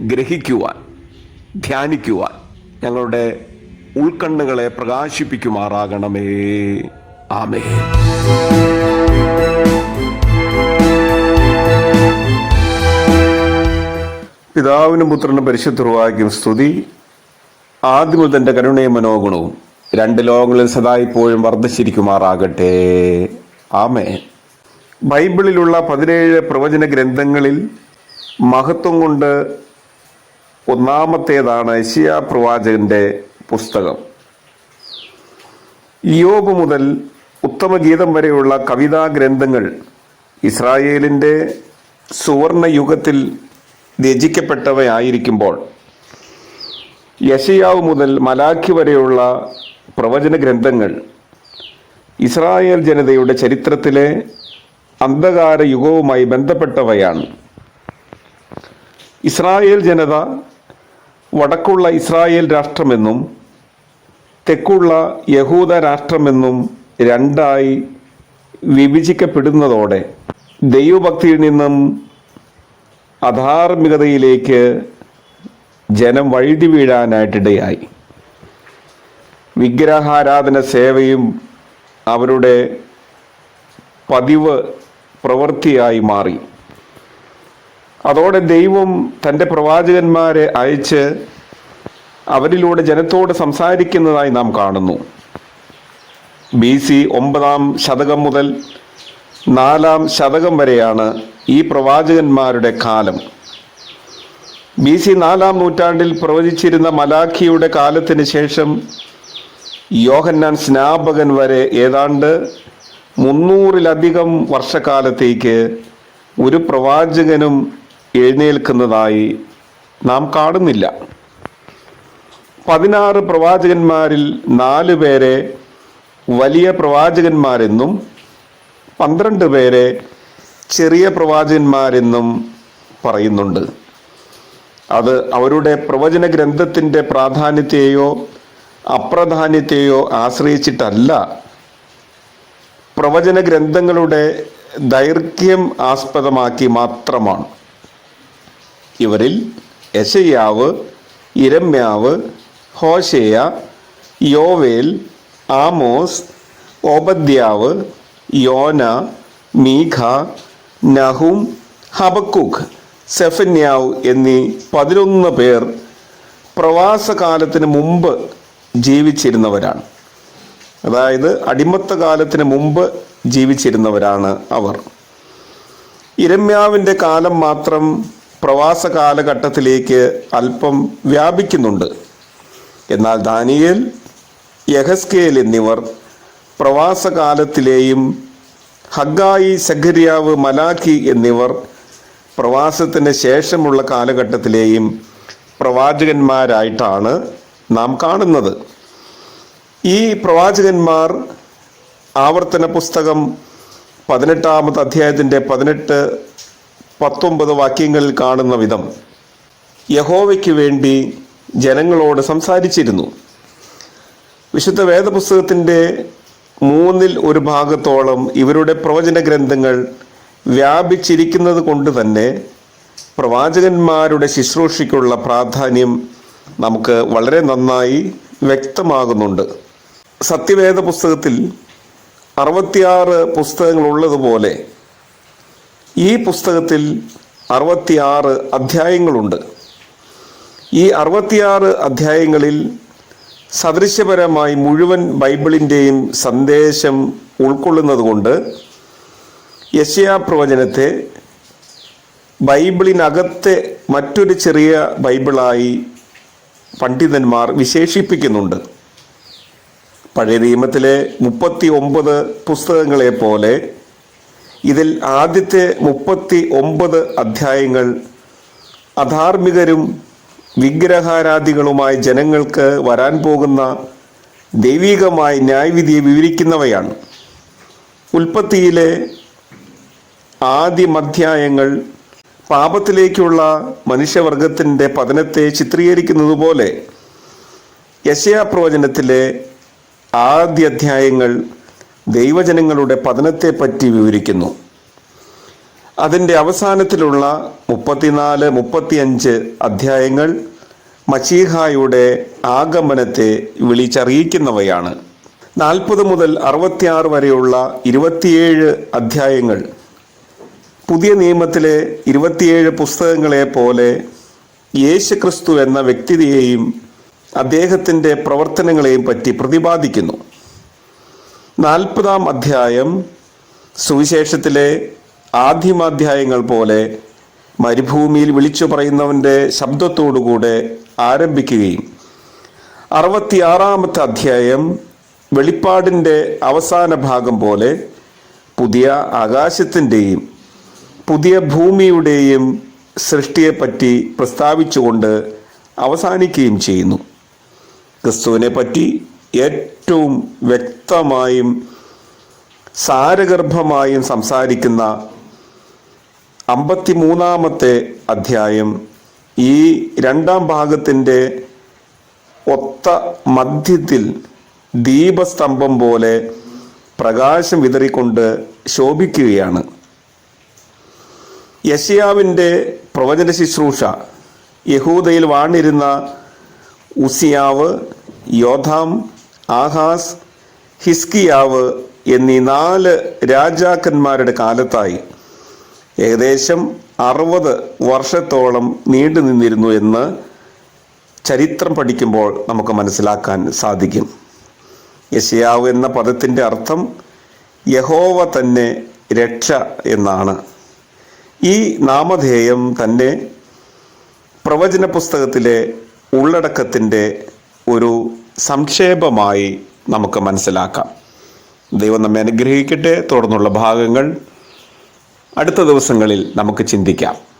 ഗ്രഹിക്കുവാൻ ധ്യാനിക്കുവാൻ ഞങ്ങളുടെ ഉൾക്കണ്ണുകളെ പ്രകാശിപ്പിക്കുമാറാകണമേ. ആമേ പിതാവിനും പുത്രനും പരിശുദ്ധവാക്യം സ്തുതി. ആദ്യം തന്റെ കരുണയും മനോഗുണവും രണ്ട് ലോകങ്ങളിൽ സദാ ഇപ്പോഴും വർദ്ധിച്ചിരിക്കുമാറാകട്ടെ. ആമേ ബൈബിളിലുള്ള പതിനേഴ് പ്രവചന ഗ്രന്ഥങ്ങളിൽ മഹത്വം കൊണ്ട് ഒന്നാമത്തേതാണ് ഏഷ്യ പ്രവാചകന്റെ പുസ്തകം. യോബ് മുതൽ ഉത്തമഗീതം വരെയുള്ള കവിതാ ഗ്രന്ഥങ്ങൾ ഇസ്രായേലിന്റെ സുവർണ യുഗത്തിൽ രചിക്കപ്പെട്ടവയായിരിക്കുമ്പോൾ യശയാവ് മുതൽ മലാഖി വരെയുള്ള പ്രവചന ഗ്രന്ഥങ്ങൾ ഇസ്രായേൽ ജനതയുടെ ചരിത്രത്തിലെ അന്ധകാര യുഗവുമായി ബന്ധപ്പെട്ടവയാണ്. ഇസ്രായേൽ ജനത വടക്കുള്ള ഇസ്രായേൽ രാഷ്ട്രമെന്നും തെക്കുള്ള യഹൂദ രാഷ്ട്രമെന്നും രണ്ടായി വിഭജിക്കപ്പെടുന്നതോടെ ദൈവഭക്തിയിൽ നിന്നും അധാർമികതയിലേക്ക് ജനം വഴുതി വീഴാനായിട്ടിടയായി. വിഗ്രഹാരാധന സേവയും അവരുടെ പതിവ് പ്രവൃത്തിയായി മാറി. അതോടെ ദൈവം തന്റെ പ്രവാചകന്മാരെ അയച്ച് അവരിലൂടെ ജനത്തോട് സംസാരിക്കുന്നതായി നാം കാണുന്നു. ബി സി ഒമ്പതാം ശതകം മുതൽ നാലാം ശതകം വരെയാണ് ഈ പ്രവാചകന്മാരുടെ കാലം. ബി സി നാലാം നൂറ്റാണ്ടിൽ പ്രവചിച്ചിരുന്ന മലാഖിയുടെ കാലത്തിന് ശേഷം യോഹന്നാൻ സ്നാപകൻ വരെ ഏതാണ്ട് മുന്നൂറിലധികം വർഷക്കാലത്തേക്ക് ഒരു പ്രവാചകനും എഴുന്നേൽക്കുന്നതായി നാം കാണുന്നില്ല. പതിനാറ് പ്രവാചകന്മാരിൽ നാല് പേരെ വലിയ പ്രവാചകന്മാരെന്നും പന്ത്രണ്ട് പേരെ ചെറിയ പ്രവാചകന്മാരെന്നും പറയുന്നുണ്ട്. അത് അവരുടെ പ്രവചന ഗ്രന്ഥത്തിന്റെ പ്രാധാന്യത്തെയോ അപ്രാധാന്യത്തെയോ ആശ്രയിച്ചിട്ടല്ല. പ്രവചന ഗ്രന്ഥങ്ങളുടെ ദൈർഘ്യം ആസ്പദമാക്കി മാത്രമാണ്. ഇവരിൽ യശയ്യാവ് ഇരമ്യാവ് ഹോഷേയ യോവേൽ ആമോസ് ഓബദ്യാവ് യോന മീഖ നഹും ഹബക്കുഖ് സെഫന്യാവ് എന്നീ പതിനൊന്ന് പേർ പ്രവാസകാലത്തിന് മുമ്പ് ജീവിച്ചിരുന്നവരാണ്. അതായത് അടിമത്ത കാലത്തിന് മുമ്പ് ജീവിച്ചിരുന്നവരാണ് അവർ. ഇരമ്യാവിന്റെ കാലം മാത്രം പ്രവാസ കാലഘട്ടത്തിലേക്ക് അല്പം വ്യാപിക്കുന്നുണ്ട്. എന്നാൽ ദാനിയേൽ യഹസ്കേൽ എന്നിവർ പ്രവാസകാലത്തിലെയും ഹഗായി സഖരിയാവ് മലാഖി എന്നിവർ പ്രവാസത്തിന് ശേഷമുള്ള കാലഘട്ടത്തിലെയും പ്രവാചകന്മാരായിട്ടാണ് നാം കാണുന്നത്. ഈ പ്രവാചകന്മാർ ആവർത്തന പുസ്തകം പതിനെട്ടാമത്തെ അധ്യായത്തിന്റെ പതിനെട്ട് പത്തൊമ്പത് വാക്യങ്ങളിൽ കാണുന്ന വിധം യഹോവയ്ക്ക് വേണ്ടി ജനങ്ങളോട് സംസാരിച്ചിരുന്നു. വിശുദ്ധ വേദപുസ്തകത്തിന്റെ മൂന്നിൽ ഒരു ഭാഗത്തോളം ഇവരുടെ പ്രവചന ഗ്രന്ഥങ്ങൾ വ്യാപിച്ചിരിക്കുന്നത് കൊണ്ട് തന്നെ പ്രവാചകന്മാരുടെ ശുശ്രൂഷയ്ക്കുള്ള പ്രാധാന്യം നമുക്ക് വളരെ നന്നായി വ്യക്തമാകുന്നുണ്ട്. സത്യവേദ പുസ്തകത്തിൽ അറുപത്തിയാറ് പുസ്തകങ്ങൾ ഉള്ളതുപോലെ ഈ പുസ്തകത്തിൽ അറുപത്തിയാറ് അധ്യായങ്ങളുണ്ട്. ഈ അറുപത്തിയാറ് അധ്യായങ്ങളിൽ സദൃശ്യപരമായി മുഴുവൻ ബൈബിളിന്റെയും സന്ദേശം ഉൾക്കൊള്ളുന്നതുകൊണ്ട് യശയാ പ്രവചനത്തെ ബൈബിളിനകത്തെ മറ്റൊരു ചെറിയ ബൈബിളായി പണ്ഡിതന്മാർ വിശേഷിപ്പിക്കുന്നുണ്ട്. പഴയ നിയമത്തിലെ മുപ്പത്തി ഒമ്പത് പുസ്തകങ്ങളെ പോലെ ഇതിൽ ആദ്യത്തെ മുപ്പത്തി ഒമ്പത് അധ്യായങ്ങൾ അധാർമികരും വിഗ്രഹാരാധികളുമായ ജനങ്ങൾക്ക് വരാൻ പോകുന്ന ദൈവികമായ ന്യായവിധിയെ വിവരിക്കുന്നവയാണ്. ഉൽപ്പത്തിയിലെ ആദ്യമധ്യായങ്ങൾ പാപത്തിലേക്കുള്ള മനുഷ്യവർഗത്തിന്റെ പതനത്തെ ചിത്രീകരിക്കുന്നതുപോലെ യശയാ പ്രവചനത്തിലെ ആദ്യ അധ്യായങ്ങൾ ദൈവജനങ്ങളുടെ പതനത്തെപ്പറ്റി വിവരിക്കുന്നു. അതിന്റെ അവസാനത്തിലുള്ള മുപ്പത്തിനാല് മുപ്പത്തിയഞ്ച് അധ്യായങ്ങൾ മച്ചീഹായുടെ ആഗമനത്തെ വിളിച്ചറിയിക്കുന്നവയാണ്. നാൽപ്പത് മുതൽ അറുപത്തിയാറ് വരെയുള്ള ഇരുപത്തിയേഴ് അധ്യായങ്ങൾ. പുതിയ നിയമത്തിലെ ഇരുപത്തിയേഴ് പുസ്തകങ്ങളെ പോലെ യേശു ക്രിസ്തു എന്ന വ്യക്തിയെയും അദ്ദേഹത്തിന്റെ പ്രവർത്തനങ്ങളെയും പറ്റി പ്രതിപാദിക്കുന്നു. നാൽപ്പതാം അധ്യായം സുവിശേഷത്തിലെ ആദ്യമാധ്യായങ്ങൾ പോലെ മരുഭൂമിയിൽ വിളിച്ചു പറയുന്നവന്റെ ശബ്ദത്തോടുകൂടെ ആരംഭിക്കുകയും അറുപത്തിയാറാമത്തെ അധ്യായം വെളിപ്പാടിന്റെ അവസാന ഭാഗം പോലെ പുതിയ ആകാശത്തിന്റെയും പുതിയ ഭൂമിയുടെയും സൃഷ്ടിയെപ്പറ്റി പ്രസ്താവിച്ചുകൊണ്ട് അവസാനിക്കുകയും ചെയ്യുന്നു. ക്രിസ്തുവിനെ പറ്റി ഏറ്റവും വ്യക്തമായും സാരഗർഭമായും സംസാരിക്കുന്ന അമ്പത്തിമൂന്നാമത്തെ അധ്യായം ഈ രണ്ടാം ഭാഗത്തിന്റെ ഒത്ത മധ്യത്തിൽ ദീപസ്തംഭം പോലെ പ്രകാശം വിതറിക്കൊണ്ട് ശോഭിക്കുകയാണ്. യഷിയാവിന്റെ പ്രവചന ശുശ്രൂഷ യഹൂദയിൽ വാണിരുന്ന ഉസിയാവ് യോധാം ആഹാസ് ഹിസ്കിയാവ് എന്നീ നാല് രാജാക്കന്മാരുടെ കാലത്തായി ഏകദേശം അറുപത് വർഷത്തോളം നീണ്ടു നിന്നിരുന്നു എന്ന് ചരിത്രം പഠിക്കുമ്പോൾ നമുക്ക് മനസ്സിലാക്കാൻ സാധിക്കും. യശയാവ് എന്ന പദത്തിന്റെ അർത്ഥം യഹോവ തന്നെ രക്ഷ എന്നാണ്. ഈ നാമധേയം തന്നെ പ്രവചന പുസ്തകത്തിലെ ഉള്ളടക്കത്തിന്റെ ഒരു സംക്ഷേപമായി നമുക്ക് മനസ്സിലാക്കാം. ദൈവം നമ്മെ അനുഗ്രഹിക്കട്ടെ. തുടർന്നുള്ള ഭാഗങ്ങൾ അടുത്ത ദിവസങ്ങളിൽ നമുക്ക് ചിന്തിക്കാം.